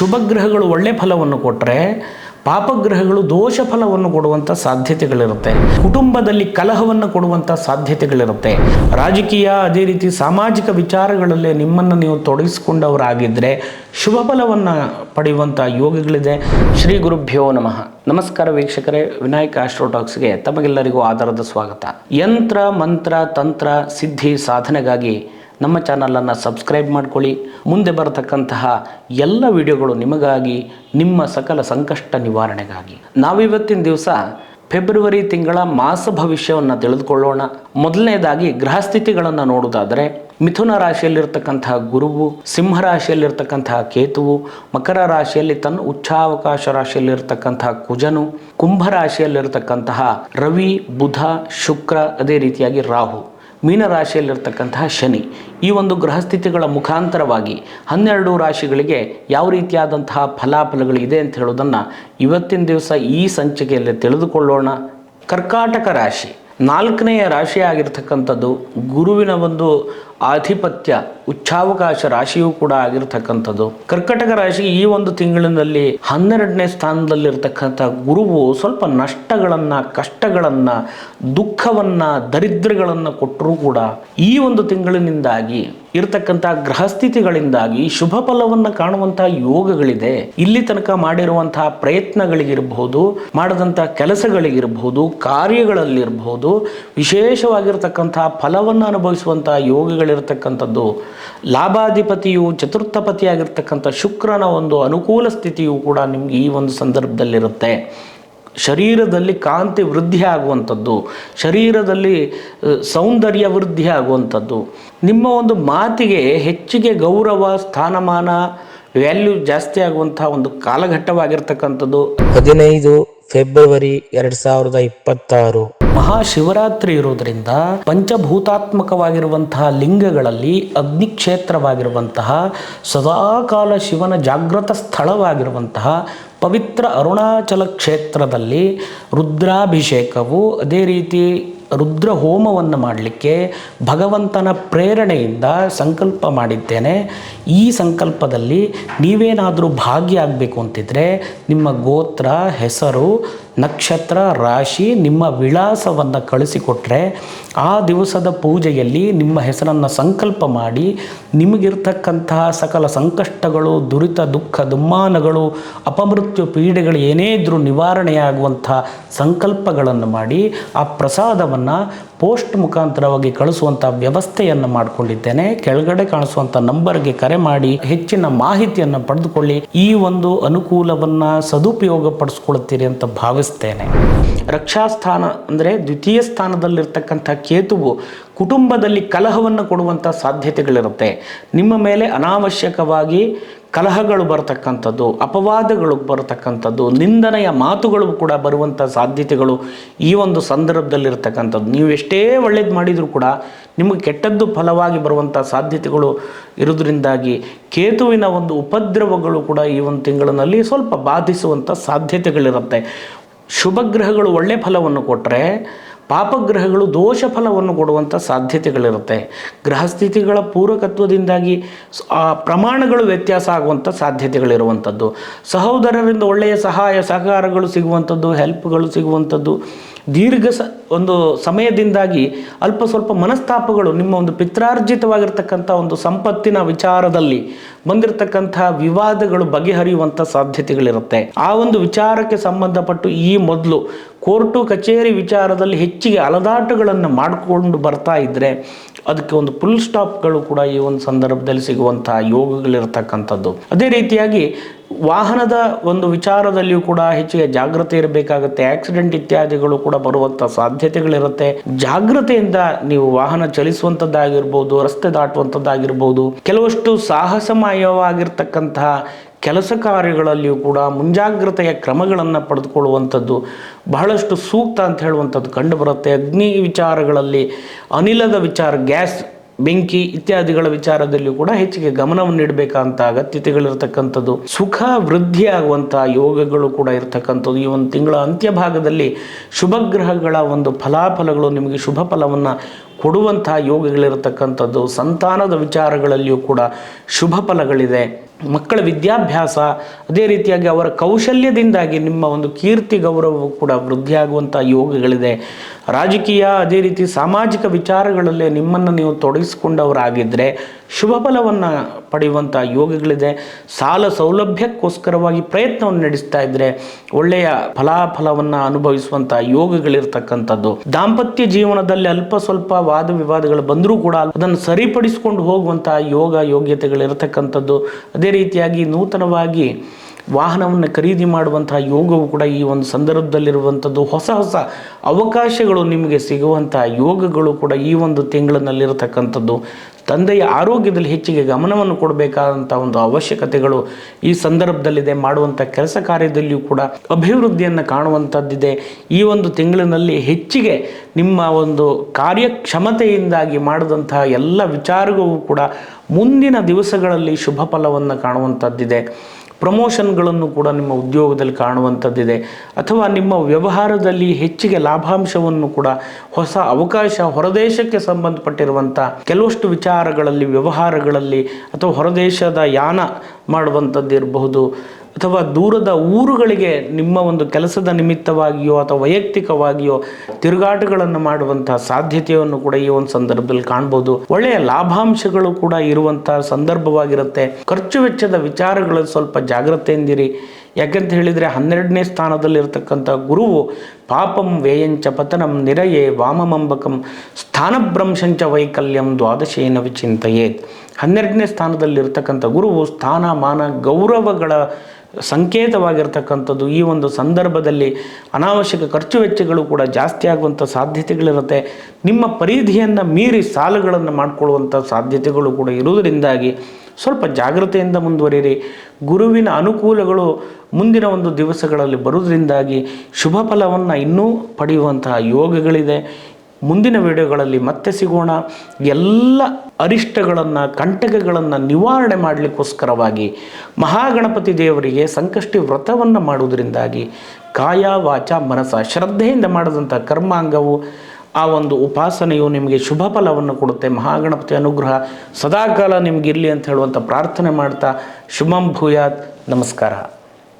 ಶುಭ ಗ್ರಹಗಳು ಒಳ್ಳೆ ಫಲವನ್ನು ಕೊಟ್ಟರೆ ಪಾಪಗ್ರಹಗಳು ದೋಷ ಫಲವನ್ನು ಕೊಡುವಂಥ ಸಾಧ್ಯತೆಗಳಿರುತ್ತೆ. ಕುಟುಂಬದಲ್ಲಿ ಕಲಹವನ್ನು ಕೊಡುವಂಥ ಸಾಧ್ಯತೆಗಳಿರುತ್ತೆ. ರಾಜಕೀಯ, ಅದೇ ರೀತಿ ಸಾಮಾಜಿಕ ವಿಚಾರಗಳಲ್ಲೇ ನಿಮ್ಮನ್ನು ನೀವು ತೊಡಗಿಸಿಕೊಂಡವರಾಗಿದ್ದರೆ ಶುಭ ಫಲವನ್ನು ಪಡೆಯುವಂಥ ಯೋಗಗಳಿದೆ. ಶ್ರೀ ಗುರುಭ್ಯೋ ನಮಃ. ನಮಸ್ಕಾರ ವೀಕ್ಷಕರೇ, ವಿನಾಯಕ ಆಸ್ಟ್ರೋಟಾಕ್ಸ್ಗೆ ತಮಗೆಲ್ಲರಿಗೂ ಆಧಾರದ ಸ್ವಾಗತ. ಯಂತ್ರ, ಮಂತ್ರ, ತಂತ್ರ, ಸಿದ್ಧಿ, ಸಾಧನೆಗಾಗಿ ನಮ್ಮ ಚಾನಲನ್ನು ಸಬ್ಸ್ಕ್ರೈಬ್ ಮಾಡ್ಕೊಳ್ಳಿ. ಮುಂದೆ ಬರತಕ್ಕಂತಹ ಎಲ್ಲ ವಿಡಿಯೋಗಳು ನಿಮಗಾಗಿ ನಿಮ್ಮ ಸಕಲ ಸಂಕಷ್ಟ ನಿವಾರಣೆಗಾಗಿ. ನಾವಿವತ್ತಿನ ದಿವಸ ಫೆಬ್ರವರಿ ತಿಂಗಳ ಮಾಸ ಭವಿಷ್ಯವನ್ನು ತಿಳಿದುಕೊಳ್ಳೋಣ. ಮೊದಲನೇದಾಗಿ ಗ್ರಹಸ್ಥಿತಿಗಳನ್ನು ನೋಡುವುದಾದರೆ, ಮಿಥುನ ರಾಶಿಯಲ್ಲಿರ್ತಕ್ಕಂತಹ ಗುರುವು, ಸಿಂಹ ರಾಶಿಯಲ್ಲಿರ್ತಕ್ಕಂತಹ ಕೇತುವು, ಮಕರ ರಾಶಿಯಲ್ಲಿ ತನ್ನ ಉಚ್ಚಾವಕಾಶ ರಾಶಿಯಲ್ಲಿರ್ತಕ್ಕಂತಹ ಕುಜನು, ಕುಂಭ ರಾಶಿಯಲ್ಲಿರ್ತಕ್ಕಂತಹ ರವಿ, ಬುಧ, ಶುಕ್ರ, ಅದೇ ರೀತಿಯಾಗಿ ರಾಹು. ಮೀನರಾಶಿಯಲ್ಲಿರ್ತಕ್ಕಂತಹ ಶನಿ. ಈ ಒಂದು ಗ್ರಹಸ್ಥಿತಿಗಳ ಮುಖಾಂತರವಾಗಿ ಹನ್ನೆರಡು ರಾಶಿಗಳಿಗೆ ಯಾವ ರೀತಿಯಾದಂತಹ ಫಲಾಫಲಗಳಿದೆ ಅಂತ ಹೇಳೋದನ್ನು ಇವತ್ತಿನ ದಿವಸ ಈ ಸಂಚಿಕೆಯಲ್ಲಿ ತಿಳಿದುಕೊಳ್ಳೋಣ. ಕರ್ಕಾಟಕ ರಾಶಿ. ನಾಲ್ಕನೆಯ ರಾಶಿಯಾಗಿರ್ತಕ್ಕಂಥದ್ದು ಗುರುವಿನ ಒಂದು ಆಧಿಪತ್ಯ ಉಚ್ಚಾವಕಾಶ ರಾಶಿಯೂ ಕೂಡ ಆಗಿರ್ತಕ್ಕಂಥದ್ದು. ಕರ್ಕಟಕ ರಾಶಿ ಈ ಒಂದು ತಿಂಗಳಿನಲ್ಲಿ ಹನ್ನೆರಡನೇ ಸ್ಥಾನದಲ್ಲಿರ್ತಕ್ಕಂಥ ಗುರುವು ಸ್ವಲ್ಪ ನಷ್ಟಗಳನ್ನು, ಕಷ್ಟಗಳನ್ನು, ದುಃಖವನ್ನು, ದರಿದ್ರಗಳನ್ನು ಕೊಟ್ಟರೂ ಕೂಡ ಈ ಒಂದು ತಿಂಗಳಿನಿಂದಾಗಿ ಇರತಕ್ಕಂಥ ಗ್ರಹಸ್ಥಿತಿಗಳಿಂದಾಗಿ ಶುಭ ಫಲವನ್ನು ಕಾಣುವಂತಹ ಯೋಗಗಳಿದೆ. ಇಲ್ಲಿ ತನಕ ಮಾಡಿರುವಂತಹ ಪ್ರಯತ್ನಗಳಿಗಿರಬಹುದು ಮಾಡದಂತಹ ಕೆಲಸಗಳಿಗಿರಬಹುದು ಕಾರ್ಯಗಳಲ್ಲಿರಬಹುದು ವಿಶೇಷವಾಗಿರ್ತಕ್ಕಂತಹ ಫಲವನ್ನು ಅನುಭವಿಸುವಂತಹ ಯೋಗಗಳಿರ್ತಕ್ಕಂಥದ್ದು ಲಾಭಾಧಿಪತಿಯು ಚತುರ್ಥಪತಿಯಾಗಿರ್ತಕ್ಕಂಥ ಶುಕ್ರನ ಒಂದು ಅನುಕೂಲ ಸ್ಥಿತಿಯು ಕೂಡ ನಿಮ್ಗೆ ಈ ಒಂದು ಸಂದರ್ಭದಲ್ಲಿರುತ್ತೆ. ಶರೀರದಲ್ಲಿ ಕಾಂತಿ ವೃದ್ಧಿ ಆಗುವಂಥದ್ದು, ಶರೀರದಲ್ಲಿ ಸೌಂದರ್ಯ ವೃದ್ಧಿ ಆಗುವಂಥದ್ದು. ನಿಮ್ಮ ಒಂದು ಮಾತಿಗೆ ಹೆಚ್ಚಿಗೆ ಗೌರವ, ಸ್ಥಾನಮಾನ, ವ್ಯಾಲ್ಯೂ ಜಾಸ್ತಿ ಆಗುವಂತಹ ಒಂದು ಕಾಲಘಟ್ಟವಾಗಿರ್ತಕ್ಕಂಥದ್ದು. ಹದಿನೈದು ಫೆಬ್ರವರಿ ಎರಡು ಸಾವಿರದ ಇಪ್ಪತ್ತಾರು. ಮಹಾಶಿವರಾತ್ರಿ ಇರುವುದರಿಂದ ಪಂಚಭೂತಾತ್ಮಕವಾಗಿರುವಂತಹ ಲಿಂಗಗಳಲ್ಲಿ ಅಗ್ನಿಕ್ಷೇತ್ರವಾಗಿರುವಂತಹ ಸದಾಕಾಲ ಶಿವನ ಜಾಗೃತ ಸ್ಥಳವಾಗಿರುವಂತಹ ಪವಿತ್ರ ಅರುಣಾಚಲ ಕ್ಷೇತ್ರದಲ್ಲಿ ರುದ್ರಾಭಿಷೇಕವು ಅದೇ ರೀತಿ ರುದ್ರ ಹೋಮವನ್ನು ಮಾಡಲಿಕ್ಕೆ ಭಗವಂತನ ಪ್ರೇರಣೆಯಿಂದ ಸಂಕಲ್ಪ ಮಾಡಿದ್ದೇನೆ. ಈ ಸಂಕಲ್ಪದಲ್ಲಿ ನೀವೇನಾದರೂ ಭಾಗಿಯಾಗಬೇಕು ಅಂತಿದ್ರೆ ನಿಮ್ಮ ಗೋತ್ರ, ಹೆಸರು ನಕ್ಷತ್ರ ರಾಶಿ ನಿಮ್ಮ ವಿಳಾಸವನ್ನು ಕಳಿಸಿಕೊಟ್ರೆ ಆ ದಿವಸದ ಪೂಜೆಯಲ್ಲಿ ನಿಮ್ಮ ಹೆಸರನ್ನು ಸಂಕಲ್ಪ ಮಾಡಿ ನಿಮಗಿರ್ತಕ್ಕಂತಹ ಸಕಲ ಸಂಕಷ್ಟಗಳು, ದುರಿತ, ದುಃಖ, ದುಮ್ಮಾನಗಳು, ಅಪಮೃತ್ಯು ಪೀಡೆಗಳು ಏನೇ ಇದ್ದರೂ ನಿವಾರಣೆಯಾಗುವಂಥ ಸಂಕಲ್ಪಗಳನ್ನು ಮಾಡಿ ಆ ಪ್ರಸಾದವನ್ನು ಪೋಸ್ಟ್ ಮುಖಾಂತರವಾಗಿ ಕಳಿಸುವಂಥ ವ್ಯವಸ್ಥೆಯನ್ನು ಮಾಡಿಕೊಂಡಿದ್ದೇನೆ. ಕೆಳಗಡೆ ಕಾಣಿಸುವಂಥ ನಂಬರ್ಗೆ ಕರೆ ಮಾಡಿ ಹೆಚ್ಚಿನ ಮಾಹಿತಿಯನ್ನು ಪಡೆದುಕೊಳ್ಳಿ. ಈ ಒಂದು ಅನುಕೂಲವನ್ನು ಸದುಪಯೋಗ ಪಡಿಸ್ಕೊಳ್ತೀರಿ ಅಂತ ಭಾವಿಸ್ತೇನೆ ರಕ್ಷಾಸ್ಥಾನ ಅಂದರೆ ದ್ವಿತೀಯ ಸ್ಥಾನದಲ್ಲಿರ್ತಕ್ಕಂಥ ಕೇತುವು ಕುಟುಂಬದಲ್ಲಿ ಕಲಹವನ್ನು ಕೊಡುವಂಥ ಸಾಧ್ಯತೆಗಳಿರುತ್ತೆ. ನಿಮ್ಮ ಮೇಲೆ ಅನಾವಶ್ಯಕವಾಗಿ ಕಲಹಗಳು ಬರತಕ್ಕಂಥದ್ದು, ಅಪವಾದಗಳು ಬರತಕ್ಕಂಥದ್ದು, ನಿಂದನೆಯ ಮಾತುಗಳು ಕೂಡ ಬರುವಂಥ ಸಾಧ್ಯತೆಗಳು ಈ ಒಂದು ಸಂದರ್ಭದಲ್ಲಿರ್ತಕ್ಕಂಥದ್ದು. ನೀವು ಎಷ್ಟೇ ಒಳ್ಳೇದು ಮಾಡಿದರೂ ಕೂಡ ನಿಮಗೆ ಕೆಟ್ಟದ್ದು ಫಲವಾಗಿ ಬರುವಂಥ ಸಾಧ್ಯತೆಗಳು ಇರೋದ್ರಿಂದಾಗಿ ಕೇತುವಿನ ಒಂದು ಉಪದ್ರವಗಳು ಕೂಡ ಈ ಒಂದು ತಿಂಗಳಿನಲ್ಲಿ ಸ್ವಲ್ಪ ಬಾಧಿಸುವಂಥ ಸಾಧ್ಯತೆಗಳಿರುತ್ತೆ. ಶುಭ ಗ್ರಹಗಳು ಒಳ್ಳೆ ಫಲವನ್ನು ಕೊಟ್ಟರೆ ಪಾಪಗ್ರಹಗಳು ದೋಷ ಫಲವನ್ನು ಕೊಡುವಂಥ ಸಾಧ್ಯತೆಗಳಿರುತ್ತೆ. ಗ್ರಹಸ್ಥಿತಿಗಳ ಪೂರಕತ್ವದಿಂದಾಗಿ ಆ ಪ್ರಮಾಣಗಳು ವ್ಯತ್ಯಾಸ ಆಗುವಂಥ ಸಾಧ್ಯತೆಗಳಿರುವಂಥದ್ದು. ಸಹೋದರರಿಂದ ಒಳ್ಳೆಯ ಸಹಾಯ ಸಹಕಾರಗಳು ಸಿಗುವಂಥದ್ದು ಹೆಲ್ಪ್ಗಳು ಸಿಗುವಂಥದ್ದು. ದೀರ್ಘ ಸ, ಒಂದು ಸಮಯದಿಂದಾಗಿ ಅಲ್ಪ ಸ್ವಲ್ಪ ಮನಸ್ತಾಪಗಳು ನಿಮ್ಮ ಒಂದು ಪಿತ್ರಾರ್ಜಿತವಾಗಿರ್ತಕ್ಕಂಥ ಒಂದು ಸಂಪತ್ತಿನ ವಿಚಾರದಲ್ಲಿ ಬಂದಿರತಕ್ಕಂತಹ ವಿವಾದಗಳು ಬಗೆಹರಿಯುವಂಥ ಸಾಧ್ಯತೆಗಳಿರುತ್ತೆ. ಆ ಒಂದು ವಿಚಾರಕ್ಕೆ ಸಂಬಂಧಪಟ್ಟು ಈ ಮೊದಲು ಕೋರ್ಟು ಕಚೇರಿ ವಿಚಾರದಲ್ಲಿ ಹೆಚ್ಚಿಗೆ ಅಲದಾಟಗಳನ್ನು ಮಾಡಿಕೊಂಡು ಬರ್ತಾ ಇದ್ದರೆ ಅದಕ್ಕೆ ಒಂದು ಫುಲ್ ಸ್ಟಾಪ್ಗಳು ಕೂಡ ಈ ಒಂದು ಸಂದರ್ಭದಲ್ಲಿ ಸಿಗುವಂತಹ ಯೋಗಗಳಿರ್ತಕ್ಕಂಥದ್ದು. ಅದೇ ರೀತಿಯಾಗಿ ವಾಹನದ ಒಂದು ವಿಚಾರದಲ್ಲಿಯೂ ಕೂಡ ಹೆಚ್ಚಿಗೆ ಜಾಗ್ರತೆ ಇರಬೇಕಾಗುತ್ತೆ. ಆಕ್ಸಿಡೆಂಟ್ ಇತ್ಯಾದಿಗಳು ಕೂಡ ಬರುವಂಥ ಸಾಧ್ಯತೆಗಳಿರುತ್ತೆ. ಜಾಗ್ರತೆಯಿಂದ ನೀವು ವಾಹನ ಚಲಿಸುವಂಥದ್ದಾಗಿರ್ಬೋದು ರಸ್ತೆ ದಾಟುವಂಥದ್ದಾಗಿರ್ಬೋದು ಕೆಲವಷ್ಟು ಸಾಹಸಮಯವಾಗಿರ್ತಕ್ಕಂತಹ ಕೆಲಸ ಕಾರ್ಯಗಳಲ್ಲಿಯೂ ಕೂಡ ಮುಂಜಾಗ್ರತೆಯ ಕ್ರಮಗಳನ್ನು ಪಡೆದುಕೊಳ್ಳುವಂಥದ್ದು, ಬಹಳಷ್ಟು ಸೂಕ್ತ ಅಂತ ಹೇಳುವಂಥದ್ದು ಕಂಡುಬರುತ್ತೆ. ಅಗ್ನಿ ವಿಚಾರಗಳಲ್ಲಿ ಅನಿಲದ ವಿಚಾರ, ಗ್ಯಾಸ್ ಬೆಂಕಿ ಇತ್ಯಾದಿಗಳ ವಿಚಾರದಲ್ಲಿ ಕೂಡ ಹೆಚ್ಚಿಗೆ ಗಮನವನ್ನು ನೀಡಬೇಕಂತ ಅಗತ್ಯತೆಗಳಿರ್ತಕ್ಕಂಥದ್ದು. ಸುಖ ವೃದ್ಧಿ ಆಗುವಂತಹ ಯೋಗಗಳು ಕೂಡ ಇರ್ತಕ್ಕಂಥದ್ದು. ಈ ಒಂದು ತಿಂಗಳ ಅಂತ್ಯ ಭಾಗದಲ್ಲಿ ಶುಭ ಗ್ರಹಗಳ ಒಂದು ಫಲಾಫಲಗಳು ನಿಮಗೆ ಶುಭ ಫಲವನ್ನು ಕೊಡುವಂತಹ ಯೋಗಗಳಿರತಕ್ಕಂಥದ್ದು, ಸಂತಾನದ ವಿಚಾರಗಳಲ್ಲಿಯೂ ಕೂಡ ಶುಭ ಫಲಗಳಿದೆ. ಮಕ್ಕಳ ವಿದ್ಯಾಭ್ಯಾಸ, ಅದೇ ರೀತಿಯಾಗಿ ಅವರ ಕೌಶಲ್ಯದಿಂದಾಗಿ ನಿಮ್ಮ ಒಂದು ಕೀರ್ತಿ, ಗೌರವವು ಕೂಡ ವೃದ್ಧಿಯಾಗುವಂಥ ಯೋಗಗಳಿದೆ. ರಾಜಕೀಯ, ಅದೇ ರೀತಿ ಸಾಮಾಜಿಕ ವಿಚಾರಗಳಲ್ಲಿ ನಿಮ್ಮನ್ನು ನೀವು ತೊಡಗಿಸಿಕೊಂಡವರಾಗಿದ್ದರೆ ಶುಭ ಫಲವನ್ನು ಪಡೆಯುವಂಥ ಯೋಗಗಳಿದೆ. ಸಾಲ ಸೌಲಭ್ಯಕ್ಕೋಸ್ಕರವಾಗಿ ಪ್ರಯತ್ನವನ್ನು ನಡೆಸ್ತಾ ಇದ್ದರೆ ಒಳ್ಳೆಯ ಫಲಾಫಲವನ್ನು ಅನುಭವಿಸುವಂಥ ಯೋಗಗಳಿರ್ತಕ್ಕಂಥದ್ದು. ದಾಂಪತ್ಯ ಜೀವನದಲ್ಲಿ ಅಲ್ಪ ಸ್ವಲ್ಪ ವಾದ ವಿವಾದಗಳು ಬಂದರೂ ಕೂಡ ಅದನ್ನು ಸರಿಪಡಿಸಿಕೊಂಡು ಹೋಗುವಂಥ ಯೋಗ ಯೋಗ್ಯತೆಗಳಿರತಕ್ಕಂಥದ್ದು. ಅದೇ ರೀತಿಯಾಗಿ ನೂತನವಾಗಿ ವಾಹನವನ್ನು ಖರೀದಿ ಮಾಡುವಂತಹ ಯೋಗವು ಕೂಡ ಈ ಒಂದು ಸಂದರ್ಭದಲ್ಲಿರುವಂಥದ್ದು ಹೊಸ ಹೊಸ ಅವಕಾಶಗಳು ನಿಮಗೆ ಸಿಗುವಂತಹ ಯೋಗಗಳು ಕೂಡ ಈ ಒಂದು ತಿಂಗಳಿನಲ್ಲಿರತಕ್ಕಂಥದ್ದು ತಂದೆಯ ಆರೋಗ್ಯದಲ್ಲಿ ಹೆಚ್ಚಿಗೆ ಗಮನವನ್ನು ಕೊಡಬೇಕಾದಂಥ ಒಂದು ಅವಶ್ಯಕತೆಗಳು ಈ ಸಂದರ್ಭದಲ್ಲಿದೆ. ಮಾಡುವಂಥ ಕೆಲಸ ಕಾರ್ಯದಲ್ಲಿಯೂ ಕೂಡ ಅಭಿವೃದ್ಧಿಯನ್ನು ಕಾಣುವಂಥದ್ದಿದೆ. ಈ ಒಂದು ತಿಂಗಳಿನಲ್ಲಿ ಹೆಚ್ಚಿಗೆ ನಿಮ್ಮ ಒಂದು ಕಾರ್ಯಕ್ಷಮತೆಯಿಂದಾಗಿ ಮಾಡಿದಂತಹ ಎಲ್ಲ ವಿಚಾರಗಳು ಕೂಡ ಮುಂದಿನ ದಿವಸಗಳಲ್ಲಿ ಶುಭ ಫಲವನ್ನು ಕಾಣುವಂಥದ್ದಿದೆ. ಪ್ರಮೋಷನ್ಗಳನ್ನು ಕೂಡ ನಿಮ್ಮ ಉದ್ಯೋಗದಲ್ಲಿ ಕಾಣುವಂಥದ್ದಿದೆ. ಅಥವಾ ನಿಮ್ಮ ವ್ಯವಹಾರದಲ್ಲಿ ಹೆಚ್ಚಿಗೆ ಲಾಭಾಂಶವನ್ನು ಕೂಡ ಹೊಸ ಅವಕಾಶ ಹೊರದೇಶಕ್ಕೆ ಸಂಬಂಧಪಟ್ಟಿರುವಂಥ ಕೆಲವಷ್ಟು ವಿಚಾರಗಳಲ್ಲಿ, ವ್ಯವಹಾರಗಳಲ್ಲಿ ಅಥವಾ ಹೊರದೇಶದ ಯಾನ ಮಾಡುವಂಥದ್ದು ಇರಬಹುದು ಅಥವಾ ದೂರದ ಊರುಗಳಿಗೆ ನಿಮ್ಮ ಒಂದು ಕೆಲಸದ ನಿಮಿತ್ತವಾಗಿಯೋ ಅಥವಾ ವೈಯಕ್ತಿಕವಾಗಿಯೋ ತಿರುಗಾಟಗಳನ್ನು ಮಾಡುವಂತಹ ಸಾಧ್ಯತೆಯನ್ನು ಕೂಡ ಈ ಒಂದು ಸಂದರ್ಭದಲ್ಲಿ ಕಾಣ್ಬೋದು. ಒಳ್ಳೆಯ ಲಾಭಾಂಶಗಳು ಕೂಡ ಇರುವಂತಹ ಸಂದರ್ಭವಾಗಿರುತ್ತೆ. ಖರ್ಚು ವೆಚ್ಚದ ವಿಚಾರಗಳಲ್ಲಿ ಸ್ವಲ್ಪ ಜಾಗ್ರತೆಯಿಂದಿರಿ. ಯಾಕಂತ ಹೇಳಿದರೆ ಹನ್ನೆರಡನೇ ಸ್ಥಾನದಲ್ಲಿರ್ತಕ್ಕಂಥ ಗುರುವು ಪಾಪಂ ವ್ಯಯಂಚ ಪತನಂ ನಿರಯೇ ವಾಮಮಂಬಕಂ ಸ್ಥಾನಭ್ರಂಶಂಚ ವೈಕಲ್ಯಂ ದ್ವಾದಶೇನ ವಿಚಿಂತೆಯೇ ಹನ್ನೆರಡನೇ ಸ್ಥಾನದಲ್ಲಿರ್ತಕ್ಕಂಥ ಗುರುವು ಸ್ಥಾನ ಮಾನ ಗೌರವಗಳ ಸಂಕೇತವಾಗಿರ್ತಕ್ಕಂಥದ್ದು ಈ ಒಂದು ಸಂದರ್ಭದಲ್ಲಿ ಅನಾವಶ್ಯಕ ಖರ್ಚು ವೆಚ್ಚಗಳು ಕೂಡ ಜಾಸ್ತಿ ಆಗುವಂಥ ಸಾಧ್ಯತೆಗಳಿರುತ್ತೆ. ನಿಮ್ಮ ಪರಿಧಿಯನ್ನು ಮೀರಿ ಸಾಲಗಳನ್ನು ಮಾಡಿಕೊಳ್ಳುವಂಥ ಸಾಧ್ಯತೆಗಳು ಕೂಡ ಇರುವುದರಿಂದಾಗಿ ಸ್ವಲ್ಪ ಜಾಗ್ರತೆಯಿಂದ ಮುಂದುವರಿಯಿರಿ. ಗುರುವಿನ ಅನುಕೂಲಗಳು ಮುಂದಿನ ಒಂದು ದಿವಸಗಳಲ್ಲಿ ಬರುವುದರಿಂದಾಗಿ ಶುಭ ಫಲವನ್ನು ಇನ್ನೂ ಪಡೆಯುವಂತಹ ಯೋಗಗಳಿದೆ. ಮುಂದಿನ ವಿಡಿಯೋಗಳಲ್ಲಿ ಮತ್ತೆ ಸಿಗೋಣ. ಎಲ್ಲ ಅರಿಷ್ಟಗಳನ್ನು, ಕಂಟಕಗಳನ್ನು ನಿವಾರಣೆ ಮಾಡಲಿಕ್ಕೋಸ್ಕರವಾಗಿ ಮಹಾಗಣಪತಿ ದೇವರಿಗೆ ಸಂಕಷ್ಟಿ ವ್ರತವನ್ನು ಮಾಡುವುದರಿಂದಾಗಿ ಕಾಯ ವಾಚ ಮನಸ ಶ್ರದ್ಧೆಯಿಂದ ಮಾಡಿದಂಥ ಕರ್ಮಾಂಗವು ಆ ಒಂದು ಉಪಾಸನೆಯು ನಿಮಗೆ ಶುಭ ಫಲವನ್ನು ಕೊಡುತ್ತೆ. ಮಹಾಗಣಪತಿ ಅನುಗ್ರಹ ಸದಾಕಾಲ ನಿಮಗಿರಲಿ ಅಂತ ಹೇಳುವಂಥ ಪ್ರಾರ್ಥನೆ ಮಾಡ್ತಾ, ಶುಭಂ ಭೂಯಾತ್. ನಮಸ್ಕಾರ.